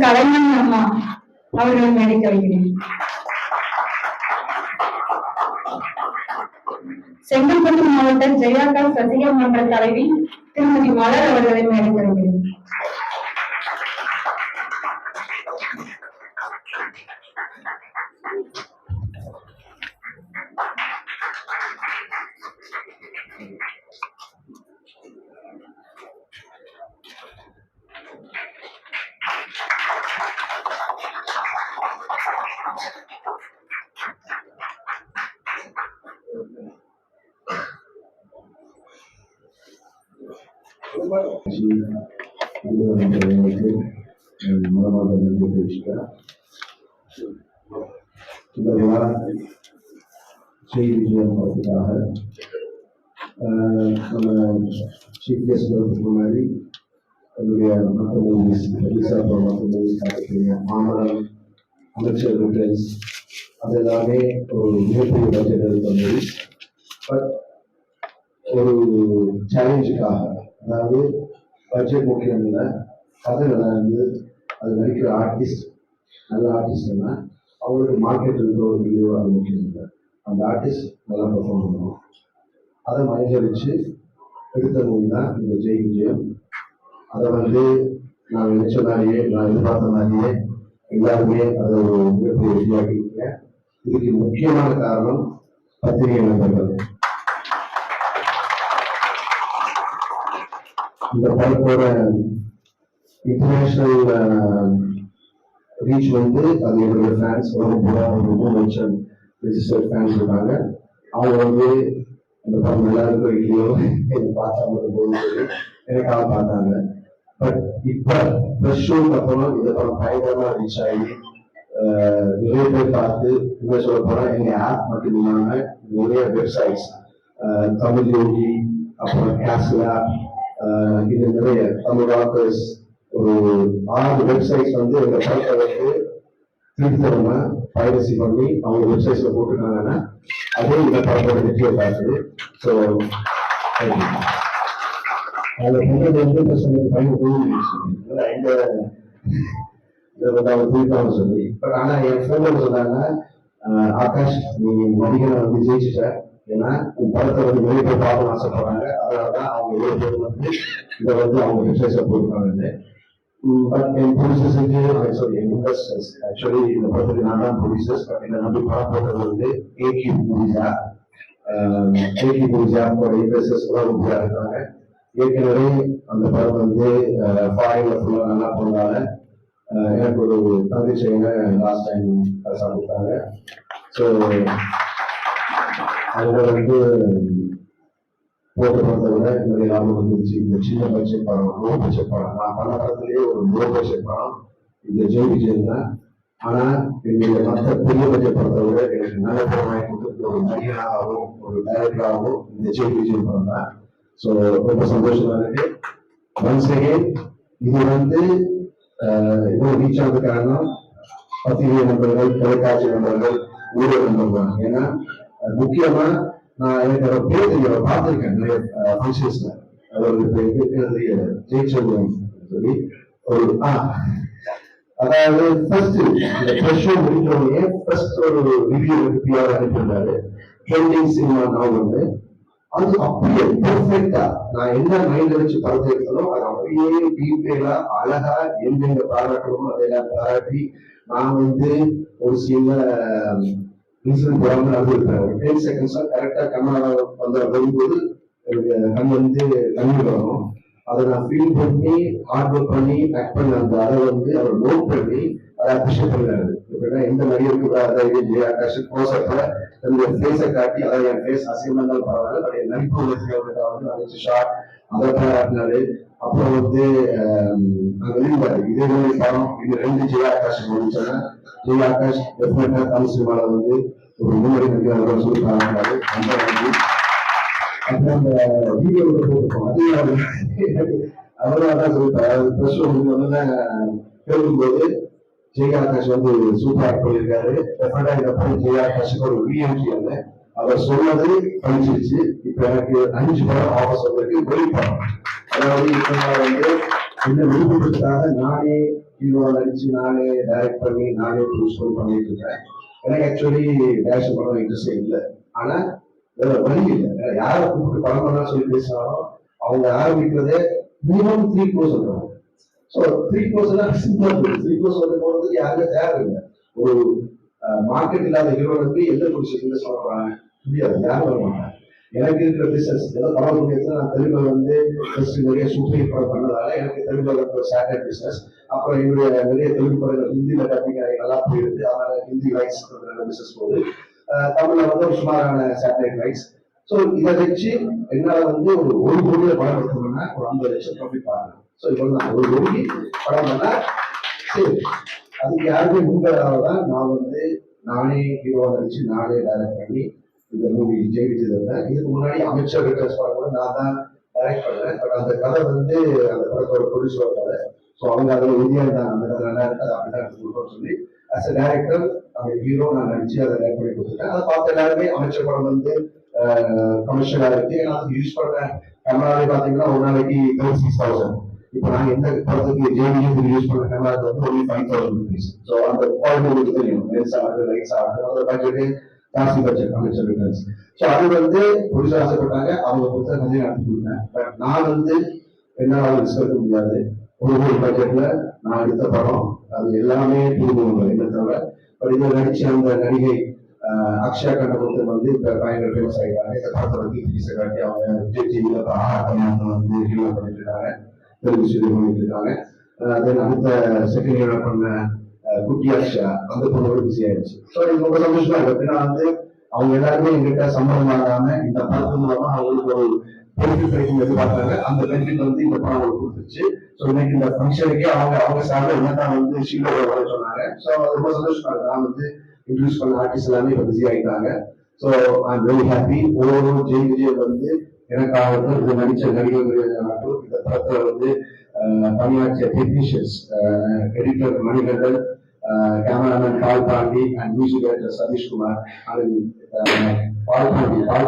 Doctor கலைஞர் அம்மா அவர்களை மேடைக்கு வைக்கிறேன். செங்கல்பட்டு மாவட்டம் ஜெயாக்கா சசிகா மன்ற தலைவி திருமதி மலர் அவர்களை மேடைக்கு வைக்கிறேன் மனமாக நன்றி தெரிவிச்சுக்கிறேன் இந்த விழா ஸ்ரீ விஜயம் படத்துக்காக ஆஹ், நம்ம சீஃப் கெஸ்ட் வரதுக்கு முன்னாடி என்னுடைய மற்ற மூவிஸ் ரிலீஸாக போகிற மற்ற மூவிஸ் பார்த்துருக்கீங்க மாமரம் அமைச்சர் ரிட்டர்ன்ஸ் அது எல்லாமே ஒரு மிகப்பெரிய பட்ஜெட் எடுத்த மூவிஸ் பட் ஒரு சேலஞ்சுக்காக அதாவது பட்ஜெட் முக்கியம் இல்லை கதைகளை வந்து அது நடிக்கிற ஆர்டிஸ்ட் நல்ல ஆர்டிஸ்ட்னா அவங்களுக்கு மார்க்கெட் இருக்கிற ஒரு வீடியோ அது முக்கியம் இல்லை அந்த ஆர்டிஸ்ட் நல்லா பெர்ஃபார்ம் பண்ணணும் அதை மைண்டில் வச்சு எடுத்த மூவி தான் இந்த ஜெய் விஜயம். அதை வந்து நான் நினைச்ச மாதிரியே நான் எதிர்பார்த்த மாதிரியே எல்லாருமே அதை ஒரு மிகப்பெரிய இதுக்கு முக்கியமான காரணம் பத்திரிகை நண்பர்கள். இந்த படத்தோட இன்டர்நேஷனல் ரீச் வந்து அது என்னோட ஃபேன்ஸ் ரொம்ப ஒரு மென்ஷன் லட்சம் ரிஜிஸ்டர்ட் ஃபேன்ஸ் இருக்காங்க. அவங்க வந்து இந்த படம் நல்லா இருக்கோ இல்லையோ எனக்கு பார்த்தா மட்டும் போதும் எனக்காக பார்த்தாங்க. பட் இப்போ ஃப்ரெஷ் ஷோக்கு அப்புறம் இந்த படம் பயங்கரமாக ரீச் ஆகி நிறைய பேர் பார்த்து என்ன சொல்ல போனா எங்கள் ஆப் மட்டும் இல்லாமல் நிறைய வெப்சைட்ஸ் தமிழ் யோகி அப்புறம் கேஸ்லா இது நிறைய தமிழ் ஆத்தர்ஸ் ஒரு ஆறு வெப்சைட்ஸ் வந்து இந்த படத்தை வந்து திருத்தரமா பைரசி பண்ணி அவங்க வெப்சைட்ஸ்ல போட்டிருக்காங்கன்னா அதே இந்த படத்தோட வெற்றியை பார்க்குது. ஸோ அதில் முன்னூத்தி எண்பது சொல்லி பையன் போய் எங்க இதை வந்து அவர் தூக்காம சொல்லி. பட் ஆனால் என் ஃபோனில் சொன்னாங்க ஆகாஷ் நீ நடிகரை வந்து ஜெயிச்சுட்ட. ஏன்னா படத்தை வந்து வெளியே போய் பார்க்கணும்னு ஆசைப்படுறாங்க. அதனாலதான் அவங்க ஏழு வந்து இதை வந்து அவங்க வெப்சைட்ல போட்டுருக்காங்க பட் என் ப்ரொடியூசர்ஸுக்கு சாரி என் இன்வெஸ்டர்ஸ் ஆக்சுவலி இந்த படத்துக்கு நான் தான் ப்ரொடியூசர்ஸ் பட் நம்பி படம் போட்டது வந்து ஏகி மூவிஸா ஏகி மூவிஸா இன்வெஸ்டர்ஸ் எல்லாம் உறுதியா இருக்காங்க. ஏற்கனவே அந்த படம் வந்து ஃபாரின்ல ஃபுல்லா நல்லா போனதால எனக்கு ஒரு தங்கச்சிங்க லாஸ்ட் டைம் கொடுத்தாங்க ஸோ அவங்க வந்து போட்ட படத்தை விட என்னுடைய லாபம் வந்துருச்சு. இந்த சின்ன பட்ஜெட் படம் லோ பட்ஜெட் படம். நான் பல படத்துலேயே ஒரு லோ பட்ஜெட் படம். இந்த ஜெய் விஜய் தான். ஆனா என்னுடைய மற்ற பெரிய பட்ஜெட் படத்தை விட எனக்கு நல்ல படம் வாங்கி ஒரு நடிகராகவும் ஒரு டைரக்டராகவும் இந்த ஜெய் விஜய் படம் தான். ஸோ ரொம்ப சந்தோஷமா இருக்கு. ஒன்ஸ் அகேன் இது வந்து ஆஹ் இவ்வளவு ரீச் ஆனது காரணம் பத்திரிகை நண்பர்கள் தொலைக்காட்சி நண்பர்கள் ஊடக நண்பர்கள் ஏன்னா முக்கியமா நான் எனக்கு பேர் தெரியும் அவர் பார்த்திருக்கேன் நிறைய ஃபங்க்ஷன்ஸ்ல அவருக்கு இப்ப சொல்லி. ஒரு ஆ அதாவது ஃபர்ஸ்ட் இந்த ஃப்ரெஷ்ஷோ ஷோ ஃபர்ஸ்ட் ஒரு ரிவ்யூ வந்து பிஆர் அனுப்பியிருந்தாரு. ட்ரெண்டிங் சினிமா நான் வந்து. அது அப்படியே பெர்ஃபெக்டா நான் என்ன மைண்ட்ல வச்சு படத்தை எடுத்தாலும் அது அப்படியே டீட்டெயிலா அழகா எங்கெங்க பாராட்டணுமோ அதெல்லாம் பாராட்டி நான் வந்து ஒரு சில இன்சிடென்ட் போடாம நடந்துருக்காரு ஒரு டென் செகண்ட்ஸா கரெக்டா கண்ணால வந்து வரும்போது எனக்கு கண் வந்து கண்ணீர் வரும். அதை நான் ஃபீல் பண்ணி ஹார்ட் ஒர்க் பண்ணி பேக் பண்ண அந்த அதை வந்து அவர் நோட் பண்ணி அதை அப்ரிஷியேட் பண்ணாரு எப்படின்னா எந்த நடிகருக்கு இது இல்லையா? ஆகாஷ் க்ளோஸ்அப்ல என்னுடைய ஃபேஸை காட்டி அதை என் ஃபேஸ் அசிங்கமா இருந்தாலும் பரவாயில்ல பட் என் நடிப்பு வந்து வந்து அழைச்சு ஷார்ட் அதை பாராட்டினாரு. அப்புறம் வந்து அங்க வெளிப்பாரு இதே மாதிரி படம் இது ரெண்டு ஜெய ஆகாஷ் முடிச்சாங்க ஜெய ஆகாஷ் டெஃபினட்டா தமிழ் சினிமாவில் வந்து ஒரு முன்னணி நடிகர் சொல்லி அப்புறம் அந்த வீடியோவில் போட்டிருக்கோம் அது அவரும் அதான் ப்ரெஸ் வந்து வந்து கேட்கும்போது ஜெயகாகாஷ் வந்து சூப்பராக பண்ணியிருக்காரு டெஃபினட்டா இதை படம் ஜெயகாஷுக்கு ஒரு ரீஎன்ட்ரி வந்து அவர் சொன்னது படிச்சிருச்சு. இப்போ எனக்கு அஞ்சு படம் ஆஃபர்ஸ் வந்திருக்கு. வெளி அதாவது இப்ப நான் வந்து விருப்பத்துக்காக நானே ஹீரோவை நடிச்சு நானே டைரக்ட் பண்ணி நானே ப்ரூஸ் பண்ணிட்டு இருக்கேன். எனக்கு ஆக்சுவலி டேஷ் பண்ண இன்ட்ரெஸ்டே இல்லை. ஆனா வேற வழி இல்லை. யாரை கூப்பிட்டு பணம் பண்ணா சொல்லி பேசினாலும் அவங்க ஆரம்பிக்கிறதே மினிமம் த்ரீ க்ரோஸ் சொல்றாங்க ஸோ த்ரீ க்ரோஸ் எல்லாம் சிம்பிள் த்ரீ க்ரோஸ் வந்து போறதுக்கு யாருமே தேவை இல்லை ஒரு மார்க்கெட் இல்லாத நிறுவனத்துக்கு எந்த ஒரு சொல்றாங்க முடியாது. யாரும் வர மாட்டாங்க. எனக்கு இருக்கிற பிசினஸ் ஏதோ படம் முடியாது நான் தெலுங்குல வந்து ஃபர்ஸ்ட் நிறைய சூப்பர் படம் பண்ணதால எனக்கு தெலுங்குல இருக்கிற சேட்டலைட் பிசினஸ் அப்புறம் என்னுடைய நிறைய தெலுங்கு படங்கள் ஹிந்தியில டப்பிங் நல்லா போயிருக்கு. அதனால ஹிந்தி ரைட்ஸ் பிசினஸ் போகுது. தமிழில் தமிழ்ல வந்து ஒரு சுமாரான சேட்டலைட் ரைட்ஸ் ஸோ இதை வச்சு என்னால் வந்து ஒரு ஒரு கோடியில படம் எடுத்தோம்னா ஒரு ஐம்பது லட்சம் ப்ராஃபிட் ஸோ இப்போ நான் ஒரு கோடி படம் பண்ணா சரி. அதுக்கு யாருமே முன்பதாக தான் நான் வந்து நானே ஹீரோவா நடிச்சு நானே டைரக்ட் பண்ணி இந்த மூவி ஜெய் இதுக்கு முன்னாடி அமைச்சர் ரிட்டர்ஸ் படம் கூட நான் தான் டைரக்ட் பண்ணேன். பட் அந்த கதை வந்து அந்த படத்தோட ப்ரொடியூசர் கதை ஸோ அவங்க அதில் உறுதியாக இருந்தாங்க அந்த கதை நல்லா இருக்கு அதை அப்படிதான் கொடுக்கணும்னு சொல்லி அஸ் அ டேரக்டர் அவங்க ஹீரோ நான் நினச்சி அதை டைரக்ட் பண்ணி கொடுத்துருக்கேன் அதை பார்த்த எல்லாருமே அமைச்சர் படம் வந்து கமர்ஷியலாக இருக்கு. ஏன்னா அதுக்கு யூஸ் பண்ண கேமராவே பார்த்தீங்கன்னா ஒரு நாளைக்கு தேர்ட்டி சிக்ஸ் தௌசண்ட் இப்போ நாங்கள் எந்த படத்துக்கு ஜேவிஜி யூஸ் பண்ண கேமரா வந்து only five thousand rupees so அந்த குவாலிட்டி உங்களுக்கு தெரியும். லென்ஸ் ஆகுது லைட்ஸ் ஆகுது அதோட பட்ஜெட்டு ஜாஸ்தி பட்ஜெட் அமைச்சர் ரிட்டர்ன்ஸ் ஸோ அது வந்து புதுசாக ஆசைப்பட்டாங்க. அவங்க புத்தக நடத்தி கொடுத்தேன். பட் நான் வந்து என்னால் ரிஸ்க் எடுக்க முடியாது. ஒரு ஒரு பட்ஜெட்ல நான் எடுத்த படம் அது எல்லாமே புதுமுகங்கள். என்ன தவிர பட் இதில் நடிச்ச அந்த நடிகை அக்ஷயா கண்டபுத்தன் வந்து இப்போ பயங்கர ஃபேமஸ் ஆகிட்டாங்க இந்த படத்தோட கீர்த்தி காட்டி அவங்க விஜய் டிவியில் இப்போ ஆஹா கல்யாணம் வந்து ஹீரோ பண்ணிட்டு இருக்காங்க. தெலுங்கு சீரியல் பண்ணிட்டு இருக்காங்க. தென் அடுத்த செகண்ட் ஹீரோ பண்ண ஆஹ், அந்த பொண்ணோட பிஸி ஆயிடுச்சு. ஸோ இது ரொம்ப சந்தோஷமா இருக்கு. ஏன்னா வந்து அவங்க எல்லாருமே எங்கிட்ட சம்பளம் ஆகாம இந்த படத்து மூலமா அவங்களுக்கு ஒரு பெனிஃபிட் கிடைக்கும் எதிர்பார்த்தாங்க அந்த பெனிஃபிட் வந்து இந்த படம் அவங்களுக்கு கொடுத்துருச்சு. ஸோ இன்னைக்கு இந்த ஃபங்க்ஷனுக்கே அவங்க அவங்க சார்பில் என்ன தான் வந்து ஷீலோட வர சொன்னாங்க. ஸோ ரொம்ப சந்தோஷமா இருக்கு. நான் வந்து இன்ட்ரடியூஸ் பண்ண ஆர்டிஸ்ட் எல்லாமே இப்போ பிஸி ஆகிட்டாங்க so I am very happy ஒவ்வொரு ஜெய் விஜய் வந்து எனக்காகட்டும் இது நடிச்ச நடிகர்களாகட்டும் இந்த படத்தை வந்து பணியாற்றிய technicians editor Manikandan cameraman Paul Pandi and music director Satheeshkumar and Paul Pandi Paul